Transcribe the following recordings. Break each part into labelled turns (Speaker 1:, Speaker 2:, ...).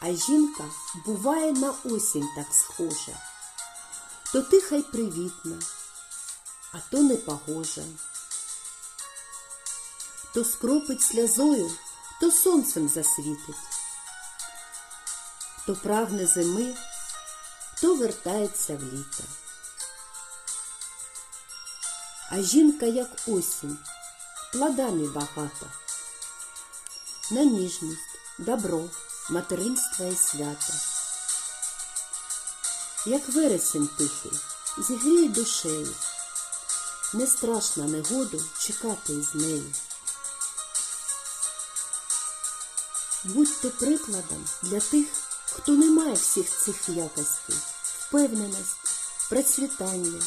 Speaker 1: А жінка буває на осінь так схожа. То тиха й привітна, а то непогожа. То скропить сльозою, то сонцем засвітить, то прагне зими, то вертається в літо. А жінка, як осінь, плодами багата, на ніжність, добро, материнство і свято. Як вересень тихий, зігріє душею, не страшно негоду чекати із нею. Будьте прикладом для тих, хто не має всіх цих якостей, впевненості, процвітання,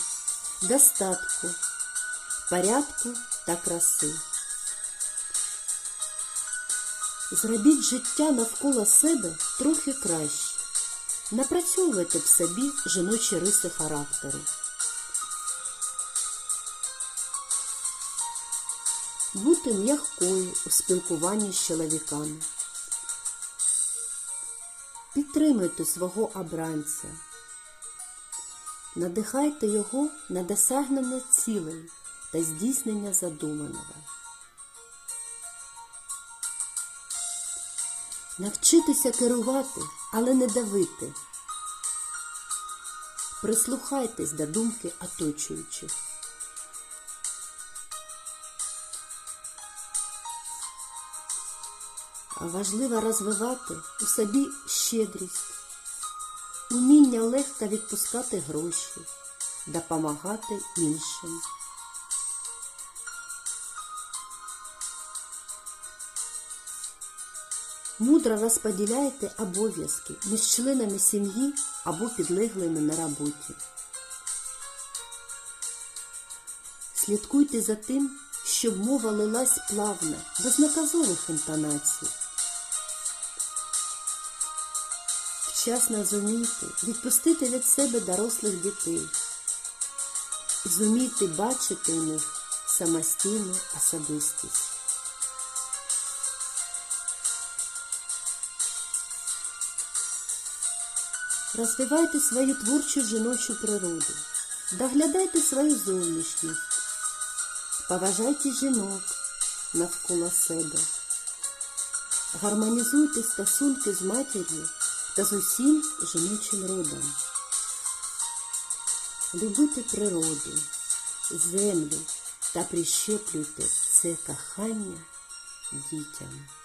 Speaker 1: достатку, порядку та краси. Зробіть життя навколо себе трохи краще. Напрацьовуйте в собі жіночі риси характеру. Бути м'якою у спілкуванні з чоловіками. Підтримуйте свого обранця. Надихайте його на досягнення цілей та здійснення задуманого. Навчитися керувати, але не давити. Прислухайтесь до думки оточуючих. Важливо розвивати у собі щедрість, уміння легко відпускати гроші, допомагати іншим. Мудро розподіляйте обов'язки між членами сім'ї або підлеглими на роботі. Слідкуйте за тим, щоб мова лилась плавно, без наказових інтонацій. Вчасно зумійте відпустити від себе дорослих дітей. Зумійте бачити у них самостійну особистість. Розвивайте свою творчу жіночу природу, доглядайте свою зовнішність, поважайте жінок навколо себе, гармонізуйте стосунки з матір'ю та з усім жіночим родом. Любите природу, землю та прищеплюйте це кохання дітям.